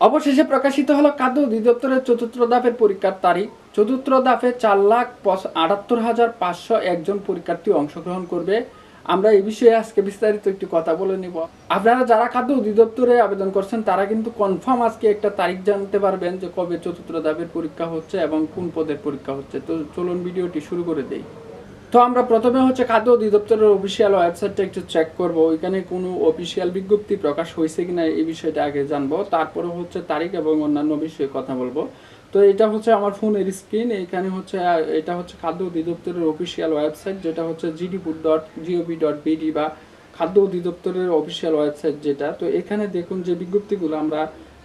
অবশেষে প্রকাশিত হলো খাদ্য অধিদপ্তরের চতুর্থ ধাপের পরীক্ষার তারিখ। চতুর্থ ধাপে চার লাখ আটাত্তর হাজার পাঁচশো একজন পরীক্ষার্থী অংশগ্রহণ করবে। আমরা এই বিষয়ে আজকে বিস্তারিত একটি কথা বলে নিব। আপনারা যারা খাদ্য অধিদপ্তরে আবেদন করছেন, তারা কিন্তু কনফার্ম আজকে একটা তারিখ জানতে পারবেন যে কবে চতুর্থ ধাপের পরীক্ষা হচ্ছে এবং কোন পদের পরীক্ষা হচ্ছে। তো চলুন ভিডিওটি শুরু করে দেই। তো আমরা প্রথমে হচ্ছে খাদ্য অধিদপ্তরের অফিসিয়াল ওয়েবসাইটটা একটু চেক করব। ওইখানে কোনো অফিসিয়াল বিজ্ঞপ্তি প্রকাশ হয়েছে কিনা এই বিষয়টা আগে জানব। তারপরে হচ্ছে তারিখ এবং অন্যান্য বিষয়ে কথা বলব। তো এটা হচ্ছে আমার ফোনের স্ক্রিন এখানে হচ্ছে, এটা হচ্ছে খাদ্য অধিদপ্তরের অফিসিয়াল ওয়েবসাইট যেটা হচ্ছে জিডিপুর dot G O V dot BD বা খাদ্য অধিদপ্তরের অফিসিয়াল ওয়েবসাইট যেটা। তো এখানে দেখুন যে বিজ্ঞপ্তিগুলো আমরা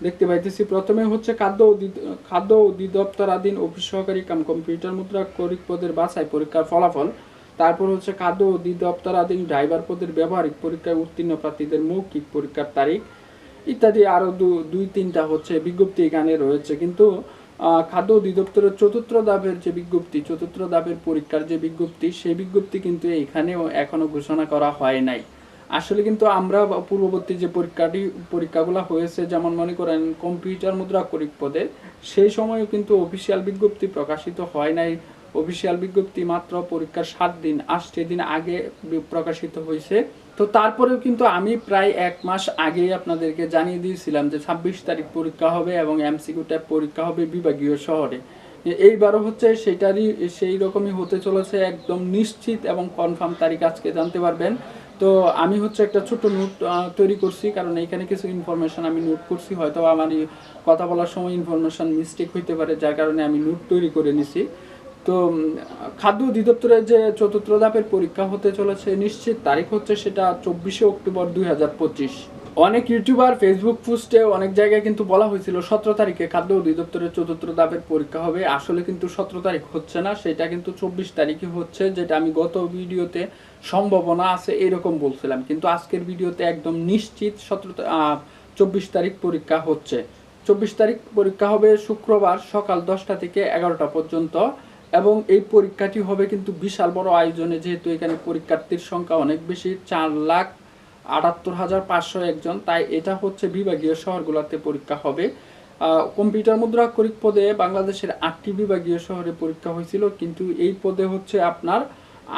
দেখতে পাইতেছি, প্রথমে হচ্ছে খাদ্য খাদ্য অধিদপ্তরাধীন অফিস সহকারী কাম কম্পিউটার মুদ্রা করিক পদের বাছাই পরীক্ষার ফলাফল, তারপর হচ্ছে খাদ্য অধিদপ্তরাধীন ড্রাইভার পদের ব্যবহারিক পরীক্ষায় উত্তীর্ণ প্রার্থীদের মৌখিক পরীক্ষার তারিখ ইত্যাদি আরও দুই, তিনটা হচ্ছে বিজ্ঞপ্তি এখানে রয়েছে। কিন্তু খাদ্য অধিদপ্তরের চতুর্থ ধাপের যে বিজ্ঞপ্তি, চতুর্থ ধাপের পরীক্ষার যে বিজ্ঞপ্তি, সেই বিজ্ঞপ্তি কিন্তু এখানেও এখনও ঘোষণা করা হয় নাই। আসলে কিন্তু আমরা পূর্ববর্তী যে পরীক্ষাটি, পরীক্ষাগুলো হয়েছে, যেমন মনে করেন কম্পিউটার মুদ্রা করিক পদের সেই সময়ও কিন্তু অফিসিয়াল বিজ্ঞপ্তি প্রকাশিত হয় নাই। অফিসিয়াল বিজ্ঞপ্তি মাত্র পরীক্ষার সাত দিন আটটি দিন আগে প্রকাশিত হয়েছে। তো তারপরেও কিন্তু আমি প্রায় এক মাস আগেই আপনাদেরকে জানিয়ে দিয়েছিলাম যে ছাব্বিশ তারিখ পরীক্ষা হবে এবং এমসিকিউ টাইপ পরীক্ষা হবে বিভাগীয় শহরে। এইবারও হচ্ছে সেটারই, সেই রকমই হতে চলেছে, একদম নিশ্চিত এবং কনফার্ম তারিখ আজকে জানতে পারবেন। তো আমি হচ্ছে একটা ছোট নোট তৈরি করছি, কারণ এখানে কিছু ইনফরমেশান আমি নোট করছি, হয়তো আমার কথা বলার সময় ইনফরমেশান মিস্টেক হইতে পারে, যার কারণে আমি নোট তৈরি করে নিছি। তো খাদ্য অধিদপ্তরের যে চতুর্থ ধাপের পরীক্ষা হতে চলেছে, নিশ্চিত তারিখ হচ্ছে সেটা চব্বিশে অক্টোবর দুই হাজার পঁচিশ। অনেক ইউটিউবার ফেসবুক পোস্টে অনেক জায়গায় কিন্তু বলা হয়েছিল, সতেরো তারিখে খাদ্য অধিদপ্তরের চতুর্থ দাবের পরীক্ষা হবে। আসলে কিন্তু সতেরো তারিখ হচ্ছে না, সেটা কিন্তু চব্বিশ তারিখে হচ্ছে, যেটা আমি গত ভিডিওতে সম্ভাবনা আছে এরকম বলছিলাম। কিন্তু আজকের ভিডিওতে একদম নিশ্চিত সতেরো চব্বিশ তারিখ পরীক্ষা হচ্ছে। চব্বিশ তারিখ পরীক্ষা হবে শুক্রবার সকাল দশটা থেকে এগারোটা পর্যন্ত এবং এই পরীক্ষাটি হবে কিন্তু বিশাল বড় আয়োজনে, যেহেতু এখানে পরীক্ষার্থীর সংখ্যা অনেক বেশি, চার লাখ আটাত্তর হাজার পাঁচশো একজন, তাই এটা হচ্ছে বিভাগীয় শহরগুলোতে পরীক্ষা হবে। কম্পিউটার মুদ্রা করিক পদে বাংলাদেশের আটটি বিভাগীয় শহরে পরীক্ষা হয়েছিল, কিন্তু এই পদে হচ্ছে আপনার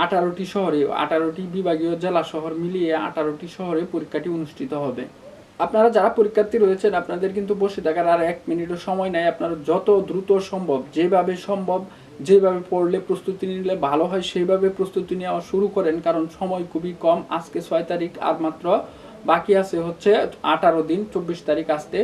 আঠারোটি শহরে, আঠারোটি বিভাগীয় জেলা শহর মিলিয়ে আঠারোটি শহরে পরীক্ষাটি অনুষ্ঠিত হবে। আপনারা যারা পরীক্ষার্থী রয়েছেন, আপনাদের কিন্তু বসে থাকার আর এক মিনিটও সময় নাই। আপনারা যত দ্রুত সম্ভব, যেভাবে সম্ভব যেভাবে পড়লে প্রস্তুতি নিলে ভালো হয়, সেইভাবে প্রস্তুতি নেওয়া শুরু করেন, কারণ সময় খুবই কম। আজকে ছয় তারিখ, আর মাত্র বাকি আছে হচ্ছে আঠারো দিন, চব্বিশ তারিখ আসতে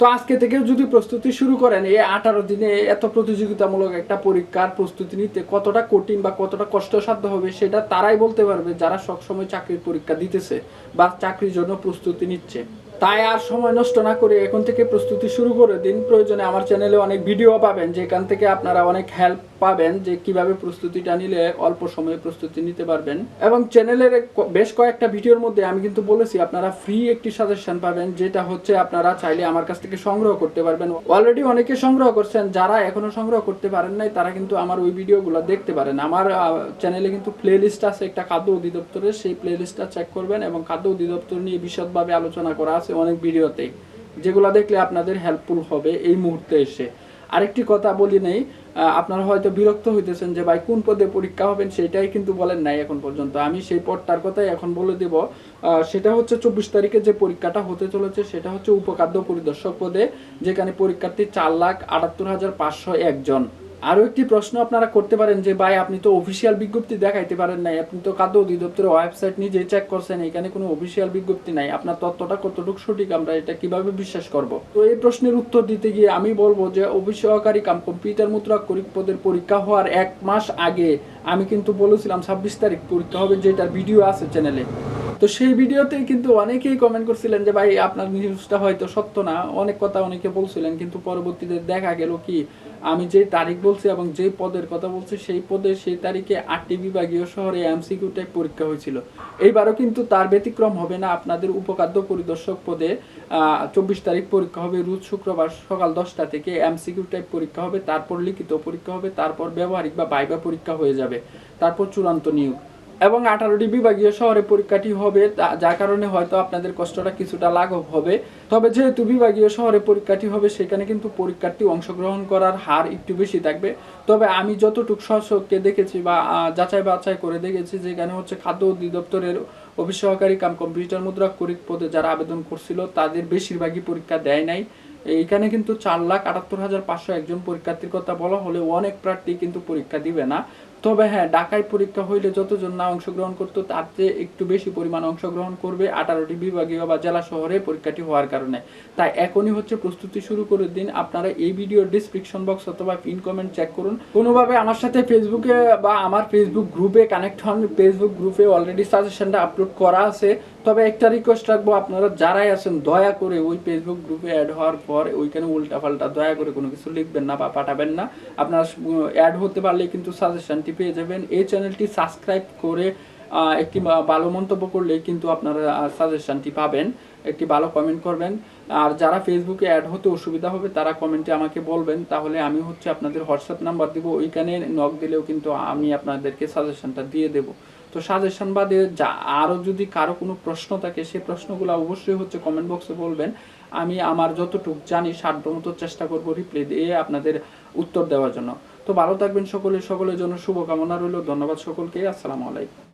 তো আজকে থেকেও যদি প্রস্তুতি শুরু করেন, এই আঠারো দিনে এত প্রতিযোগিতামূলক একটা পরীক্ষার প্রস্তুতি নিতে কতটা কঠিন বা কতটা কষ্টসাধ্য হবে, সেটা তারাই বলতে পারবে যারা সবসময় চাকরির পরীক্ষা দিতেছে বা চাকরির জন্য প্রস্তুতি নিচ্ছে। তাই আর সময় নষ্ট না করে এখন থেকে প্রস্তুতি শুরু করে দিন। প্রয়োজনে আমার চ্যানেলে অনেক ভিডিও পাবেন, যেখান থেকে আপনারা অনেক হেল্প পাবেন যে কীভাবে প্রস্তুতিটা নিলে অল্প সময়ে প্রস্তুতি নিতে পারবেন। এবং চ্যানেলের বেশ কয়েকটা ভিডিওর মধ্যে আমি কিন্তু বলেছি, আপনারা ফ্রি একটি সাজেশন পাবেন, যেটা হচ্ছে আপনারা চাইলে আমার কাছ থেকে সংগ্রহ করতে পারবেন। অলরেডি অনেকে সংগ্রহ করছেন, যারা এখনও সংগ্রহ করতে পারেন নাই, তারা কিন্তু আমার ওই ভিডিওগুলো দেখতে পারেন। আমার চ্যানেলে কিন্তু প্লে লিস্ট আছে, একটা খাদ্য অধিদপ্তরের সেই প্লে লিস্টটা চেক করবেন এবং খাদ্য অধিদপ্তর নিয়ে বিশদভাবে আলোচনা করা আছে অনেক ভিডিওতেই। যেগুলো দেখলে আপনাদের হেল্পফুল হবে এই মুহূর্তে এসে। আরেকটি কথা বলি নেই আপনারা হয়তো বিরক্ত হইতেছেন যে ভাই কোন পদে পরীক্ষা হবেন সেটাই কিন্তু বলেন নাই এখন পর্যন্ত। আমি সেই পদটার কথাই এখন বলে দেব। সেটা হচ্ছে চব্বিশ তারিখে যে পরীক্ষাটা হতে চলেছে সেটা হচ্ছে উপখাদ্য পরিদর্শক পদে, যেখানে পরীক্ষার্থী চার লাখ আটাত্তর হাজার পাঁচশো একজন। আরও একটি প্রশ্ন আপনারা করতে পারেন যে, ভাই, আপনি তো অফিসিয়াল বিজ্ঞপ্তি দেখাইতে পারেন নাই, আপনি তো খাদ্য অধিদপ্তরের ওয়েবসাইট নিজে চেক করছেন, এখানে কোনো অফিসিয়াল বিজ্ঞপ্তি নাই। আপনার তথ্যটা কতটুকু সঠিক, আমরা এটা কীভাবে বিশ্বাস করব? তো এই প্রশ্নের উত্তর দিতে গিয়ে আমি বলব যে অফিস সহকারী কাম কম্পিউটার মুদ্রা পদের পরীক্ষা হওয়ার এক মাস আগে আমি কিন্তু বলেছিলাম ছাব্বিশ তারিখ পরীক্ষা হবে, যেটার ভিডিও আছে চ্যানেলে তো সেই ভিডিওতেই কিন্তু অনেকেই কমেন্ট করছিলেন যে, ভাই, আপনার নিউজটা হয়তো সত্য না। অনেক কথা অনেকে বলছিলেন, কিন্তু পরবর্তীতে দেখা গেল কি, আমি যে তারিখ বলছি এবং যে পদের কথা বলছি, সেই পদে সেই তারিখে আটটি বিভাগীয় শহরে এমসিকিউ টাইপ পরীক্ষা হয়েছিল। এইবারও কিন্তু তার ব্যতিক্রম হবে না। আপনাদের উপখাদ্য পরিদর্শক পদে চব্বিশ তারিখ পরীক্ষা হবে, রোজ শুক্রবার সকাল দশটা থেকে এমসিকিউ টাইপ পরীক্ষা হবে, তারপর লিখিত পরীক্ষা হবে, তারপর ব্যবহারিক বা বাইবা পরীক্ষা হয়ে যাবে, তারপর চূড়ান্ত নিয়োগ। এবং আঠারোটি বিভাগীয় শহরে পরীক্ষাটি হবে যার কারণে হয়তো আপনাদের কষ্টটা কিছুটা লাঘব হবে। তবে যেহেতু বিভাগীয় শহরে পরীক্ষাটি হবে, সেখানে কিন্তু পরীক্ষার্থী অংশগ্রহণ করার হার একটু বেশি থাকবে। তবে আমি যতটুকু সশককে দেখেছি বা যাচাই বাছাই করে দেখেছি, যেখানে হচ্ছে খাদ্য অধিদপ্তরের অফিস সহকারী কাম কম্পিউটার মুদ্রা করিক পদে যারা আবেদন করছিল, তাদের বেশিরভাগই পরীক্ষা দেয় নাই। এইখানে কিন্তু চার লাখ আটাত্তর হাজার পাঁচশো একজন পরীক্ষার্থীর কথা বলা হলে অনেক প্রার্থী কিন্তু পরীক্ষা দিবে না। তবে হ্যাঁ ঢাকায় পরীক্ষা হইলে যতজন না অংশগ্রহণ করতো, তার চেয়ে একটু বেশি পরিমাণ অংশগ্রহণ করবে আঠারোটি বিভাগীয় বা জেলা শহরে পরীক্ষাটি হওয়ার কারণে। তাই এখনই হচ্ছে প্রস্তুতি শুরু করে দিন। আপনারা এই ভিডিও ডিসক্রিপশন বক্স অথবা পিন কমেন্ট চেক করুন। কোনোভাবে আমার সাথে ফেসবুকে বা আমার ফেসবুক গ্রুপে কানেক্ট হন ফেসবুক গ্রুপে অলরেডি সাজেশনটা আপলোড করা আছে। তবে একটা রিকোয়েস্ট রাখব, আপনারা যারাই আছেন, দয়া করে ওই ফেসবুক গ্রুপে অ্যাড হওয়ার পর ওইখানে উল্টাপাল্টা দয়া করে কোনো কিছু লিখবেন না বা পাঠাবেন না। আপনারা অ্যাড হতে পারলে কিন্তু সাজেশনটি পেয়ে যাবেন। এই চ্যানেলটি সাবস্ক্রাইব করে একটি ভালো মন্তব্য করলে কিন্তু আপনারা সাজেশনটি পাবেন। একটি ভালো কমেন্ট করবেন। আর যারা ফেসবুকে অ্যাড হতে অসুবিধা হবে, তারা কমেন্টে আমাকে বলবেন। তাহলে আমি হচ্ছে আপনাদের হোয়াটসঅ্যাপ নাম্বার দিব। ওইখানে নক দিলেও কিন্তু আমি আপনাদেরকে সাজেশনটা দিয়ে দেবো। তো সাজেশন বাদে যা আরও যদি কারও কোনো প্রশ্ন থাকে সেই প্রশ্নগুলো অবশ্যই হচ্ছে কমেন্ট বক্সে বলবেন। আমি আমার যতটুক জানি, সাধ্যমতো চেষ্টা করব রিপ্লে দিয়ে আপনাদের উত্তর দেওয়ার জন্য। তো ভালো থাকবেন সকলে, সকলের জন্য শুভকামনা রইল। ধন্যবাদ সকলকে। আসসালামু আলাইকুম।